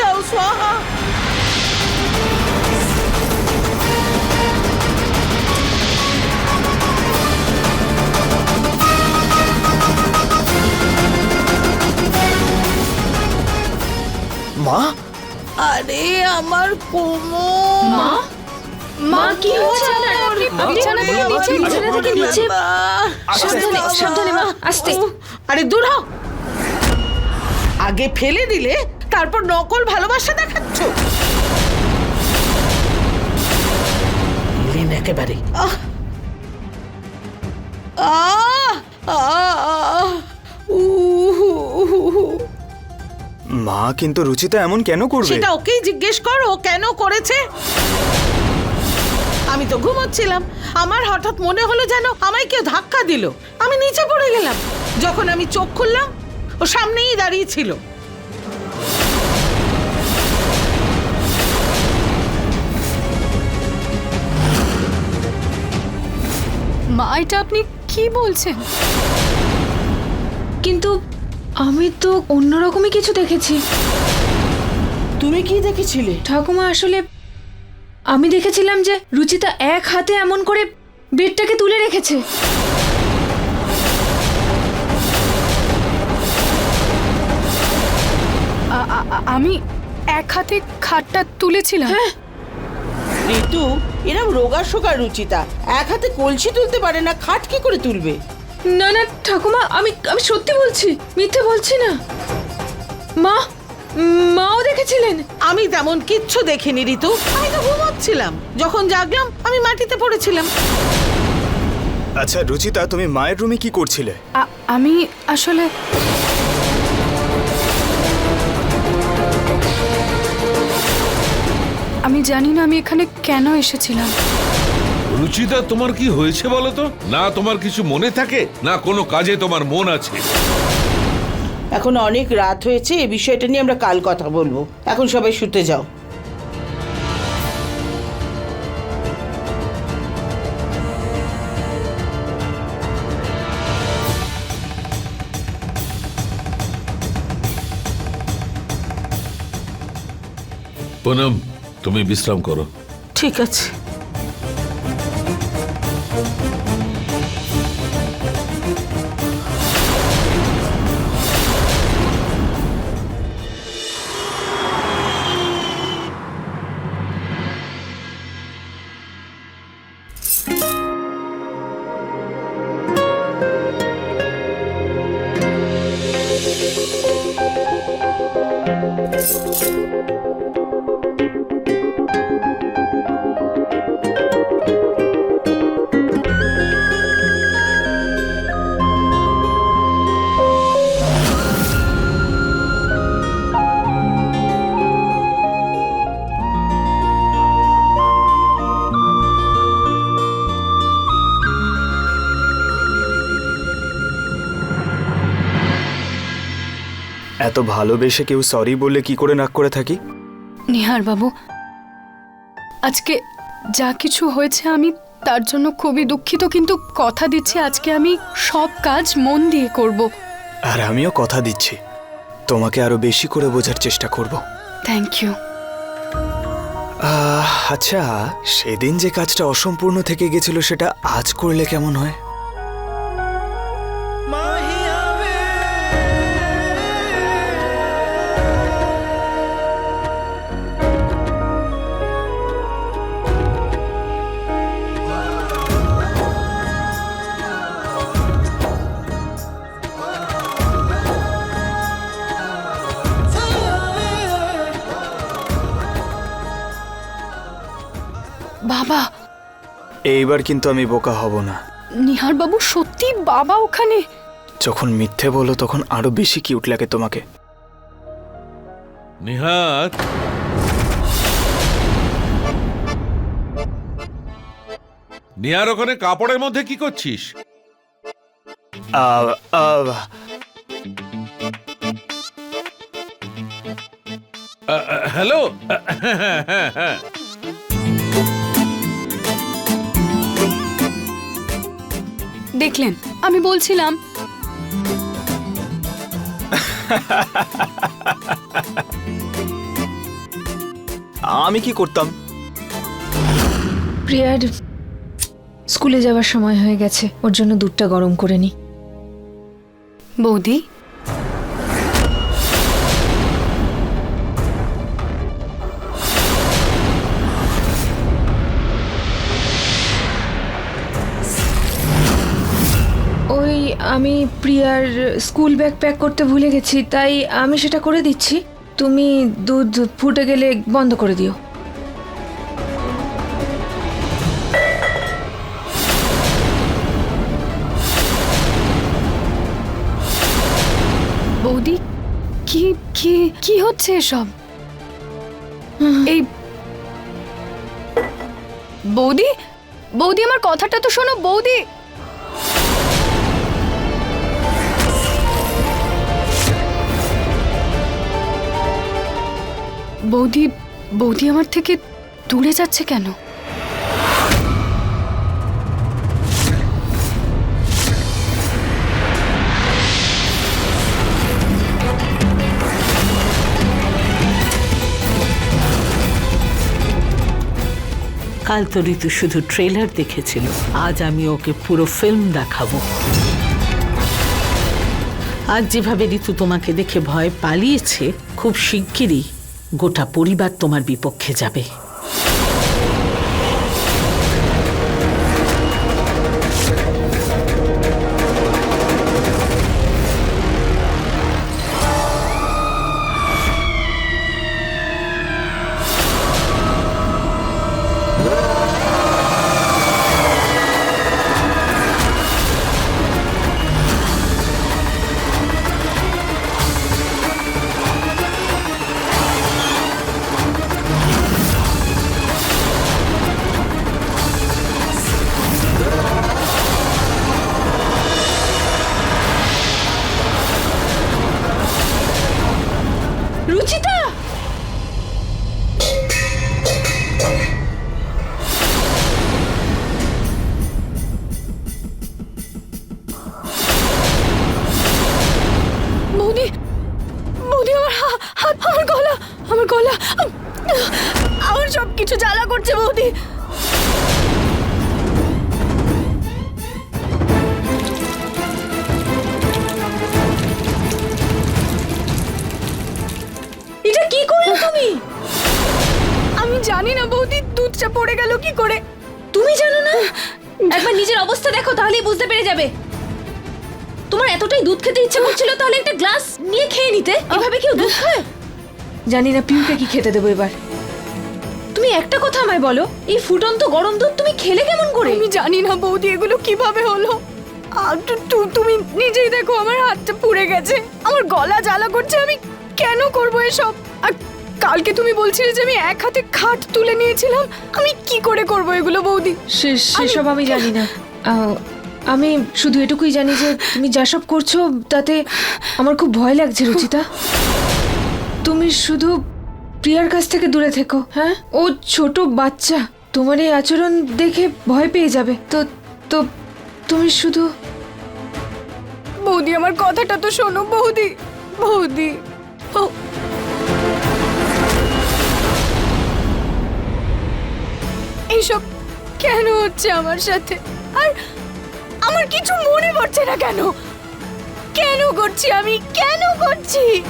যাও স্বাহা মা? আরে আমার কোমর। মা? মা কি হচ্ছে আপনার? বিছানা থেকে নিচে বিছানা থেকে নিচে সাবধানে সাবধানে মা আস্তে। আরে দূর হও আগে ফেলে দিলে তারপর নকল ভালোবাসা দেখাচ্ছ? একেবারে। মা কিন্তু রুচিতা এমন কেন করবে? সেটা ওকেই জিজ্ঞেস করো কেন করেছে? আমি তো ঘুমোচ্ছিলাম। আমার হঠাৎ মনে হলো যেন আমায় কেউ ধাক্কা দিল। আমি নিচে পড়ে গেলাম। যখন আমি চোখ খুললাম ও সামনেই দাঁড়িয়ে ছিল। মা এটা আপনি কি বলছেন? কিন্তু আমি তো অন্যরকমই কিছু দেখেছি। তুমি কি দেখেছিলে? ঠাকুমা আসলে আমি দেখেছিলাম যে রুচিতা এক হাতে এমন করে বেডটাকে তুলে রেখেছে। আমি এক হাতে খাটটা তুলেছিলাম। হ্যাঁ ঋতু এরম রোগা শোকা রুচিতা। এক হাতে কলসি তুলতে পারে না খাট কি করে তুলবে? না না ঠাকুমা আমি আমি সত্যি বলছি মিথ্যে বলছি না। মা মাও দেখেছিলেন? আমি তেমন কিচ্ছু দেখিনি ঋতু। আমি তো ঘুমোচ্ছিলাম। যখন জাগলাম আমি মাটিতে পড়েছিলাম। আচ্ছা রুচিতা তুমি মায়ের রুমে কি করছিলে? আমি আসলে আমি জানি না আমি এখানে কেন এসেছিলাম। রুচিতা তোমার কি হয়েছে বলো তো? না তোমার কিছু মনে থাকে? না কোনো কাজে তোমার মন আছে? এখন অনেক রাত হয়েছে এই বিষয়টা নিয়ে আমরা কাল কথা বলব। এখন সবাই শুতে যাও। পুনম তুমি বিশ্রাম করো। ঠিক আছে। ভালোবেসে কেউ সরি বললে কি করে নাক করে থাকি? নিহার বাবু আজকে যা কিছু হয়েছে আমি তার জন্য খুবই দুঃখিত কিন্তু কথা দিচ্ছি আজকে আমি সব কাজ মন দিয়ে করব। আর আমিও কথা দিচ্ছি। তোমাকে আরও বেশি করে বোঝার চেষ্টা করব। থ্যাংক ইউ আচ্ছা সেদিন যে কাজটা অসম্পূর্ণ থেকে গেছিল সেটা আজ করলে কেমন হয়? বাবা। এইবার কিন্তু আমি বোকা হব না। নিহার বাবু সত্যি বাবা ওখানে? যখন মিথ্যে বলো তখন আরও বেশি কিউট লাগে তোমাকে। নিহাত নিহার ওখানে কাপড়ের মধ্যে কি করছিস? আহ, আহ, আ- আ- হ্যালো? হ্যাঁ, হ্যাঁ, হ্যাঁ। দেখলেন আমি বলছিলাম। আমি কি করতাম? প্রিয়ার স্কুলে যাওয়ার সময় হয়ে গেছে ওর জন্য দুধটা গরম করে নি। বৌদি আমি প্রিয়ার স্কুল ব্যাগ প্যাক করতে ভুলে গেছি, তাই আমি সেটা করে দিচ্ছি। তুমি দুধ ফুটে গেলে বন্ধ করে দিও। বৌদি, কি কি কি হচ্ছে এসব? এই বৌদি বৌদি, আমার কথাটা তো শোনো, বৌদি। বৌদি বৌদি আমার থেকে দূরে যাচ্ছে কেন? কাল তো ঋতু শুধু ট্রেলার দেখেছিল। আজ আমি ওকে পুরো ফিল্ম দেখাবো। আজ যেভাবে ঋতু তোমাকে দেখে ভয় পালিয়েছে, খুব শিগগিরই গোটা পরিবার তোমার বিপক্ষে যাবে। জ্বালা করছে বৌদি। এটা কি করলে তুমি? আমি জানি না বৌদি, দুধটা পড়ে গেল কি করে? তুমি জানো না? একবার নিজের অবস্থা দেখো, তাহলেই বুঝতে পেরে যাবে। তোমার এতটাই দুধ খেতে ইচ্ছে করছিল, তাহলে একটা গ্লাস নিয়ে খেয়ে নিতে। এভাবে কেউ দুধ খায়? জানি না পিউকে কি খেতে দেবো এবার। তুমি একটা কথা আমায় বলো? এই ফুটন্ত গরম দুধ তুমি খেলে কেমন করে? আমি জানি না বৌদি এগুলো কীভাবে হলো? আর তুমি নিজেই দেখো আমার হাতটা পুড়ে গেছে। আমার গলা জ্বালা করছে আমি কেন করব এসব? আর কালকে তুমি বলছিলে যে আমি এক হাতে খাট তুলে নিয়েছিলাম আমি কি করে করব এগুলো বৌদি? সেসব আমি জানি না। আমি শুধু এটুকুই জানি যে তুমি যা সব করছ তাতে আমার খুব ভয় লাগছে রুচিতা। তুমি শুধু প্রিয়ার কাছ থেকে দূরে থেকো। হ্যাঁ? ও ছোট বাচ্চা। তোমার এই আচরণ দেখে ভয় পেয়ে যাবে। তো তো তুমি শুধু বৌদি আমার কথাটা তো শোনো বৌদি। বৌদি। ও। এইসব কেন হচ্ছে আমার সাথে? আর আমার কিছু মনে পড়ছে না কেন? কেন করছি আমি? কেন করছি?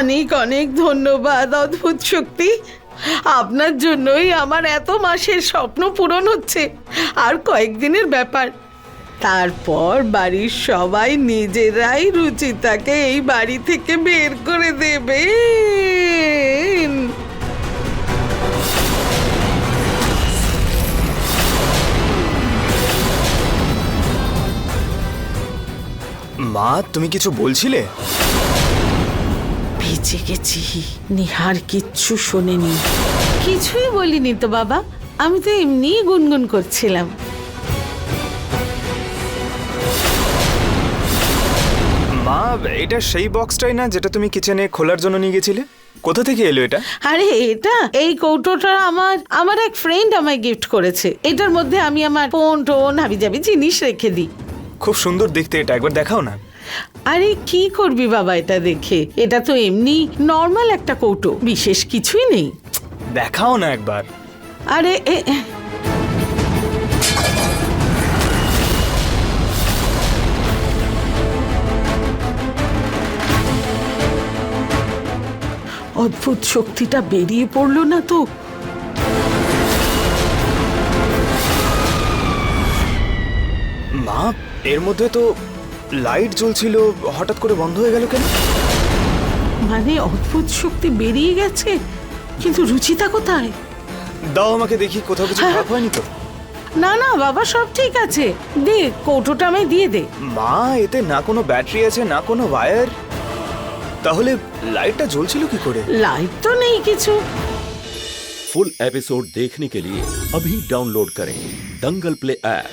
অনেক অনেক ধন্যবাদ, অদ্ভুত শক্তি। আপনার জন্যই আমার এত মাসের স্বপ্ন পূরণ হচ্ছে। আর কয়েকদিনের ব্যাপার। তারপর বাড়ির সবাই নিজেরাই রুচিতাকে এই বাড়ি থেকে বের করে দেবে মা, তুমি কিছু বলছিলে? বেঁচে গেছি নিহার কিচ্ছু শোনেনি। কিছুই বলিনি তো বাবা আমি তো এমনিই গুনগুন করছিলাম। মা এটা সেই বক্সটাই না যেটা তুমি কিচেনে খোলার জন্য নিয়ে গেছিলে? কোথা থেকে এলো এটা? আরে এটা? এই কৌটোটা আমার আমার এক ফ্রেন্ড আমায় গিফট করেছে। এটার মধ্যে আমি আমার ফোন টোন হাবি জাবি জিনিস রেখে দিই। খুব সুন্দর দেখতে এটা একবার দেখাও না। আরে কি করবি বাবা এটা দেখে? এটা তো এমনি নর্মাল একটা কৌটো বিশেষ কিছুই নেই। দেখাও না একবার। আরে এ- অদ্ভুত শক্তিটা বেরিয়ে পড়ল না তো? মা এর মধ্যে তো লাইট জ্বলছিল হঠাৎ করে বন্ধ হয়ে গেল কেন মানে অদ্ভুত শক্তি বেরিয়ে গেছে কিন্তু রুচিতা কোথায় দাও আমাকে দেখি কোথাও কিছু খারাপ হয়নি তো না না বাবা সব ঠিক আছে দে কৌটোটা আমায় দিয়ে দে মা এতে না কোনো ব্যাটারি আছে না কোনো ওয়্যার তাহলে লাইটটা জ্বলছিল কি করে লাইট তো নেই কিছু फुल एपिसोड देखने के लिए अभी डाउनलोड करें दंगल प्ले ऐप